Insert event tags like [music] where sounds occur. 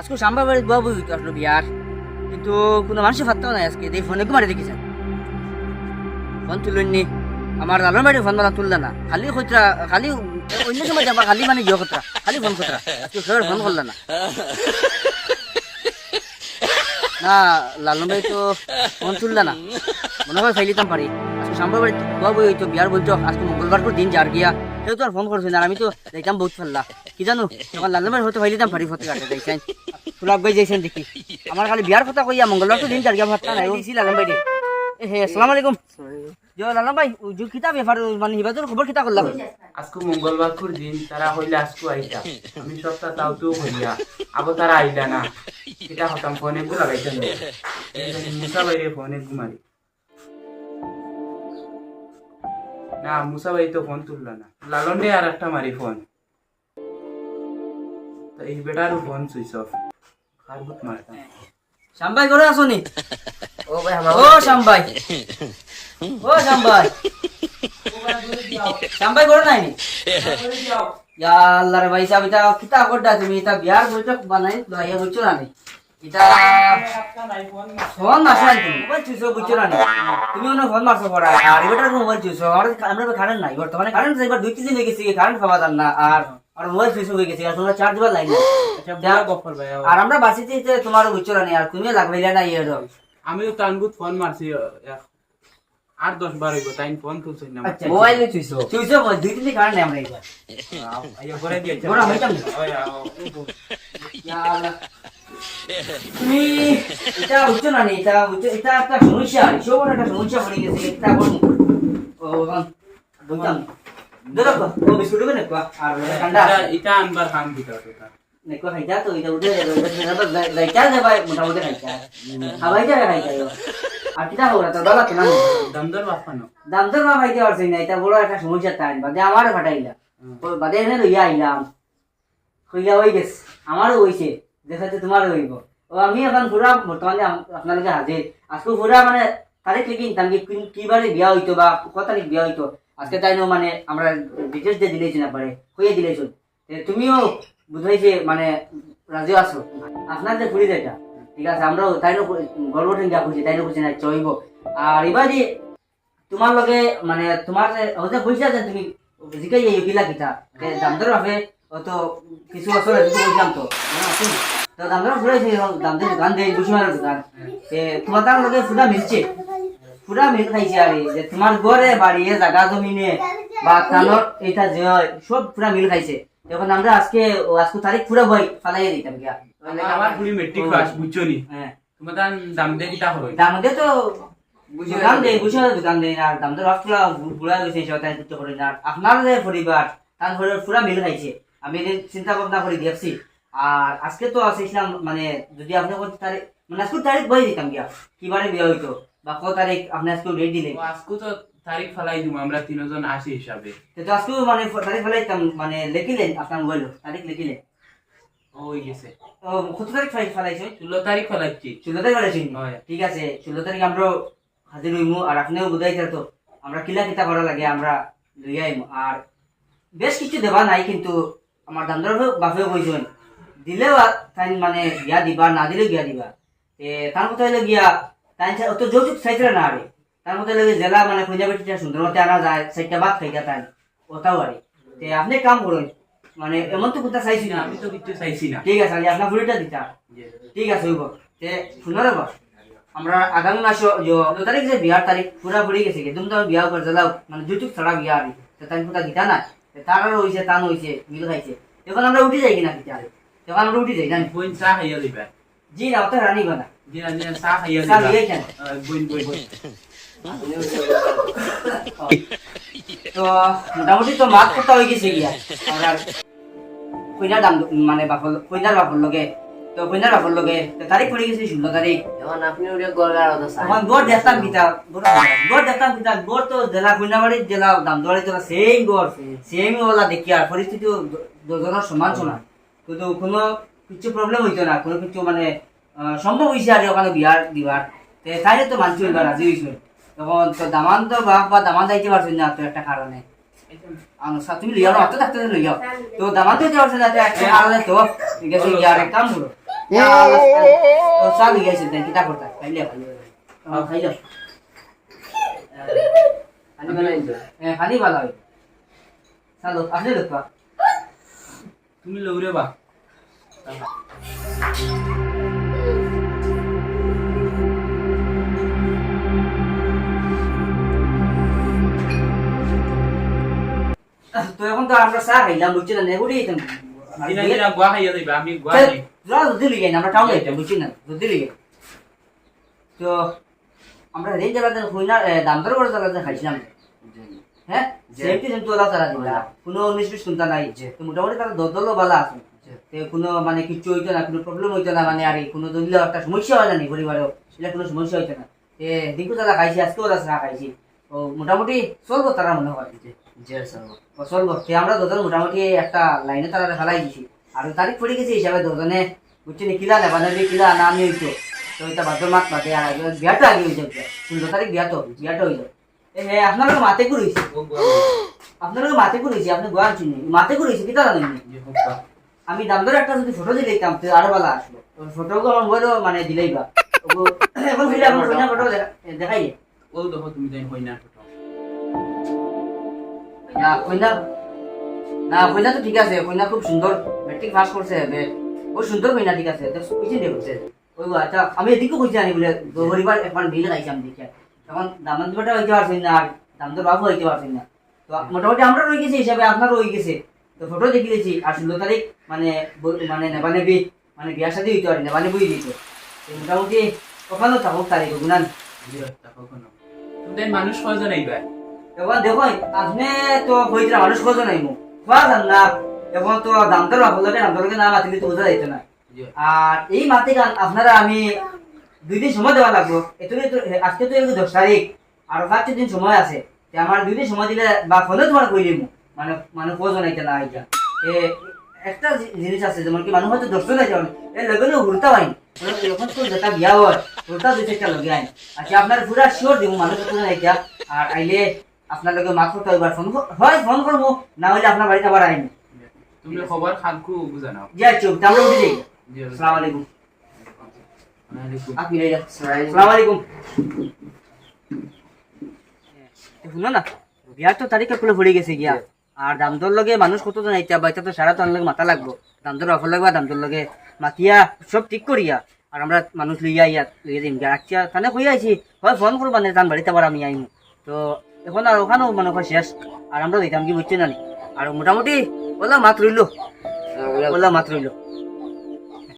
আজকে সাম্বা বাড়ির বাবু আসলো বিয়ার। কিন্তু কোনো মানুষের ফাত্তাও নাই আজকে। এই ফোনে মারি দেখেছেন ফোন তুলুননি আমার লালন বাড়ির ফোন মানে তুললে না। খালি খতরা, খালি অন্য সময় যাবা, খালি মানে জিও খতরা। খালি ফোন খতরা। আজকে ফোন করলে না। না, লালন ভাই তো ফোন তুললে না। মনে হয় ফাইলিতাম পারি। আজকে সাম্বা বাড়ি বাবু তো বিয়ার বলছো, আজকে মঙ্গলবার করে দিন যার গিয়া। কেউ তো আর ফোন করছে না আমি তো যাইতাম বহুত ফেললা। কি জানো তখন লালন ভাই হয়তো ফাইলিতাম পারি ফতে কাটে যাইছেন ফুলাক ভাই যাইছেন দেখি। আমার খালি বিয়ার কথা কইয়া মঙ্গলবার তো দিন যার গিয়া ভাতটা নাই দিছি লালন ভাই হে, আসসালামু আলাইকুম। জো লালন ভাই যে কিতাব ব্যাপার মানে হিবাজুর খবর কিতা করলাম? আজকে মঙ্গলবার করে দিন, তারা হইলে আজকে আইতা। আমি সপ্তাহ তাও তো হইয়া আবার তারা আইলা না। এটা হতাম ফোনে গু লাগাইতেন মুসা বাইরে ফোনে ঘুমারি না মুসা ভাই তো ফোন তুললো না। লালন ডে আর একটা মারি ফোন তো এই বেটারও ফোন সুইচ অফ খারবুত মারতাম। শ্যামবাই ঘরে আসো নি। ও ভাই ও শ্যামবাই ও শ্যামবাই শ্যামবাই ঘরে নাই নি? ইয়া আল্লাহ রে ভাই সাহেব এটা কিতা করডা তুমি এটা বিয়ার বইটা বানাই লইয়া বুঝছ না? ফোন মারছো না তুমি মোবাইল চুইছো বুঝছ না নি তুমি ওনে ফোন মারছো পড়া আর এবারে মোবাইল চুইছো আমার আমরা কারেন্ট নাই বর্তমানে কারেন্ট এবার দুই তিন দিন হয়ে গেছে কারেন্ট পাওয়া যান না আর আর মোবাইল চুইছো হয়ে গেছে আর তোমরা চার্জ দিবার লাইন আচ্ছা বড় গফর ভাই আর আমরা বাসিতে যে তোমার বুঝছ না নি আর তুমি লাগবাইলা না ইয়ে আমিও তানগুত ফোন মারছি এক- আট দশ বার হইব তাই ফোন তুলছি না আচ্ছা মোবাইলে চুইছো চুইছো দুই তিন দিন কারেন্ট নাই আমরা এবার তুমি এটা বুঝছ না এটা বুঝছ এটা একটা সমস্যা একটা সমস্যা পড়ে গেছে এটা কোন ও বুঝতাম দেখো তো বিস্কুট দেবে কোয়া আর ঠান্ডা এটা- আনবার দিতে। খাইতা তো এটা উঠে যাবে লাইটা যাবে মোটামুটি খাইতা খাবাই যাবে খাইতা আর কিটা হবে তো দাদা কেন দামদার বাপানো না। এটা বড় একটা সমস্যা তাই। বাদে আমার ফাটাইলা বাদে এনে লইয়া আইলাম। কইলা হয়ে গেছে আমারও হইছে। দেখাতে তোমারও হইব ও, আমি এখন পুরা বর্তমানে আপনাদেরকে হাজির আজকে পুরা মানে তারিখ লিখি নিতাম কি কোন- বিয়া হইতো বা কত তারিখ বিয়া হইতো আজকে তাই মানে আমরা ডিটেলস দিয়ে দিলেছি না পারে কইয়ে দিলেছো তুমিও বুঝাইছে মানে রাজি আছো। আপনার যে ঘুরি যেটা ঠিক আছে, আমরাও তাই গর্ব ঠেঙ্গা খুঁজি তাই খুঁজি না চইব আর এবার তোমার লগে মানে তোমার যে বুঝছা যে তুমি জিকাই কিলা কিতা তে? দামদার ভাবে তো কিছু বছর আগে বুঝলাম তো। দামদার দোকান দেয় বুঝি মারার দোকান তোমার তার লগে পুরা মিলছে? পুরা মিল খাইছে আর যে তোমার ঘরে বাড়ি এ জায়গা জমিনে বা কানত এটা যে হয়, সব পুরা মিল খাইছে। এখন আমরা আজকে আজকে তারিখ পুরা বই ফালাইয়ে দিতাম গিয়া। আমার- পুরি মেট্রিক পাস বুঝছ নি? হ্যাঁ। তোমার দাম দিয়ে কিটা হবে দাম দে তো দোকান দেয় বুঝে দোকান দেয় আর দাম তো রাস্তা বুড়া গেছে তাই করতে পারে না আপনার যে পরিবার তার ঘরে পুরা মিল খাইছে। আমি চিন্তা ভাবনা করে দেখছি আর আজকে তো আসিছিলাম মানে যদি আপনি কোন তারিখ মানে আজকে তারিখ বই দিতাম গিয়া কিবারে বিয়ে হইতো বা কত তারিখ আপনি আজকে রেট দিলেন? আজকে তো তারিখ ফেলাই দিব আমরা তিনজন আসি হিসাবে। তো আজকে মানে তারিখ ফেলাইতাম মানে লিখিলেন আপনার মোবাইল তারিখ লিখিলেন। ওই গেছে। ও কত তারিখ ফাইল ফেলাইছে? ষোলো তারিখ ফেলাইছি ষোলো তারিখ ফেলাইছি ঠিক আছে ষোলো তারিখ আমরা হাজির হইমু আর আপনিও বুঝাই তো আমরা কিলা কিতা করা লাগে আমরা লই আর বেশ কিছু দেবা নাই কিন্তু আমার দামদার বাপেও কইছেন দিলেও তাই মানে বিয়া দিবা না দিলেও বিয়া দিবা। এ তার মতো হইলে গিয়া তাই অত যৌতুক চাইছিল না আরে তার মতো হইলে জেলা মানে পঞ্জাবেটিটা সুন্দরমতে আনা যায় চারটা ভাত খাইতা তাই ওটাও আরে তে আপনি কাম করুন মানে এমন তো কোথা চাইছি না? আমি তো কিছু চাইছি না। ঠিক আছে আপনার ফুলিটা দিতা ঠিক আছে হইব তে শুনো রে আমরা আগামী মাসে ষোলো তারিখ যে বিয়ার তারিখ পুরা পড়ে গেছে একদম তো বিয়া করে জ্বালাও মানে যৌতুক ছাড়া বিয়া আরি তাই কোথা গীতা না তার রইছে তান হইছে মিল খাইছে। এখন আমরা উঠে যাই কিনা গীতা এখন আমরা উঠে যাই জানি বোন চা খাইয়া দিবা জি না ওটা রানি বানা জি না জি চা খাইয়া চা দিবা লইয়া কেন? বইন বোন [laughs] তো মোটামুটি তো মাত কথা হয়ে গেছে গিয়া। আমরা কইনা দাম মানে বাপল কইনার বাপল লগে তো কইনার বাপর লগে তারিখ পড়ে গেছে ষোলো তারিখ এখন আপনি গড়গার এখন গড় দেখতাম কিতা গড় দেখতাম কিতা গড় তো জেলা জেলা সেম গড় সেম ওলা দেখি আর পরিস্থিতি দুজনের সমান কিন্তু কোনো কিছু প্রবলেম হইতো না কোনো কিছু মানে সম্ভব হয়েছে আর ওখানে বিয়ার দিবার তাইলে তো মানছি হইবার রাজি হয়েছিল তখন তো দামান তো বাপ বা দামান যাইতে পারছেন না তো একটা কারণে তুমি লিয়াও অত থাকতে লইয়াও তো দামান তো না কারণে তো ঠিক আছে ইয়ার এক কাম করো ও চাল গেছে দেন কিতা করতা খাইলে ভালো হবে খাইল। পানি ভালো ভালো চালো আসলে দেখবা তুমি লৌরে বা তো এখন তো আমরা চা খাইলাম বুঝছি না নেগুড়ি হইতাম দিনা দিনা গোয়া খাইয়া যাইবা আমি গোয়া লিগে আমরা টাউনে বুঝছি না? দুধ লিগে তো আমরা জায়গাতে দাম দর করে জায়গাতে খাইছিলাম। হ্যাঁ? সেফটি সেম তোলা তারা দিলা। কোনো উনিশ বিশ নাই। তো মোটামুটি তারা দদলও বালা আছে। তে কোনো মানে কিছু হইতো না কোনো প্রবলেম হইতো না মানে আর কোনো দলিল একটা সমস্যা হয় না নি পরিবারেও। সেটা কোনো সমস্যা হইতো না। এ দিনকু তারা খাইছি আজকেও তারা চা খাইছি। ও মোটামুটি চলবো তারা মনে হয়। ও চলবো। তে আমরা দুজন মোটামুটি একটা লাইনে তারা ফেলাই দিছি। আর তারিখ পড়ে গেছে হিসাবে দুজনে। বুঝছি নি? কিলা নেবা নেবি কিলা না আমি হইতো তো এটা ভাদ্র মাস মাতে আর আগে বিয়াটা আগে হয়ে যাবে পনেরো তারিখ বিয়া তো বিয়াটা হয়ে যাবে এ আপনার মাতে করেছি আপনার মাতে করেছি আপনি গোয়া চিনি মাতে করেছি কিতা জানেন আমি দাম ধরে একটা যদি ফটো দিলে দিতাম আরও ভালো আসলো। ফটো আমার মোবাইলও মানে দিলেই বা। এখন ফিরে এখন ফোনে ফটো দেখাই। ও দেখো তুমি তাই হই ফটো না কইনা না কইনা তো ঠিক আছে কইনা খুব সুন্দর। মেট্রিক পাস করছে বে সুন্দর কইনা ঠিক আছে? নেই হচ্ছে। ওই আচ্ছা আমি এদিকে কইছি আনি বলে পরিবার এখন বিল খাইছি আমি দেখে। তখন দামান দুটা হইতে পারছেন না আর দাম তো বাবু হইতে পারছেন না। তো মোটামুটি আমরা রয়ে গেছি হিসাবে আপনারও হয়ে গেছে। তো ফটো দেখে দিয়েছি আর ষোলো তারিখ মানে মানে নেবা নেবি মানে বিয়ার সাথে হইতে পারি নেবা নেবই দিত। মোটামুটি ওখানেও থাকুক তারিখ গুণান। মানুষ কয়জন আইবা? এখন দেখো আপনি তো হইতে মানুষ কত নাই মোক খোৱা যান না এখন তো দামদার আপনাদের দামদারকে না মাতিলে তো বোঝা যাইতো না। আর এই মাতে গান আপনারা আমি দুই দিন সময় দেওয়া লাগবো। এত আজকে তো এগুলো দশ তারিখ আর পাঁচ দিন সময় আছে। আমার দুই দিন সময় দিলে বা ফোনে তোমার কই দিব মানে মানে কজন আইতে না আইতা? এ একটা জিনিস আছে যেমন কি মানুষ হয়তো দশজন আইতে পারে এ লগে লগে ঘুরতে পাইন যখন তো যেটা বিয়া হয় ঘুরতা দুই চারটা লগে আইন আচ্ছা আপনার পুরা শিওর দিব মানুষ কজন আইতা? আর আইলে আপনার লগে মাত্র তো একবার ফোন হয় ফোন করব না হলে আপনার বাড়িতে আবার আইন তুমি খবর জি আচ্ছা আমরা উঠে জি আসসালামু আলাইকুম। আলাইকুম আপনি রে আসসালামু। আলাইকুম। শুনো না বিয়ার তো তারিখে খুলে পড়ে গেছে গিয়া। আর দামদর লগে মানুষ কতজন আইতা বাইতা তো সারা তো লগে মাথা লাগবো। দামদর অফর লাগবা দামদর লগে মাতিয়া সব ঠিক করিয়া। আর আমরা মানুষ লইয়া ইয়া লইয়া দিম গিয়া। আচ্ছা তানে কই আইছি। হয় ফোন করবা না তান বাড়িতে আবার আমি আইমু। তো এখন আর ওখানেও মনে হয় শেষ। আর আমরা দিতাম কি বুঝছি নি। আর মোটামুটি ઓલા માથરું લો ઓલા માથરું લો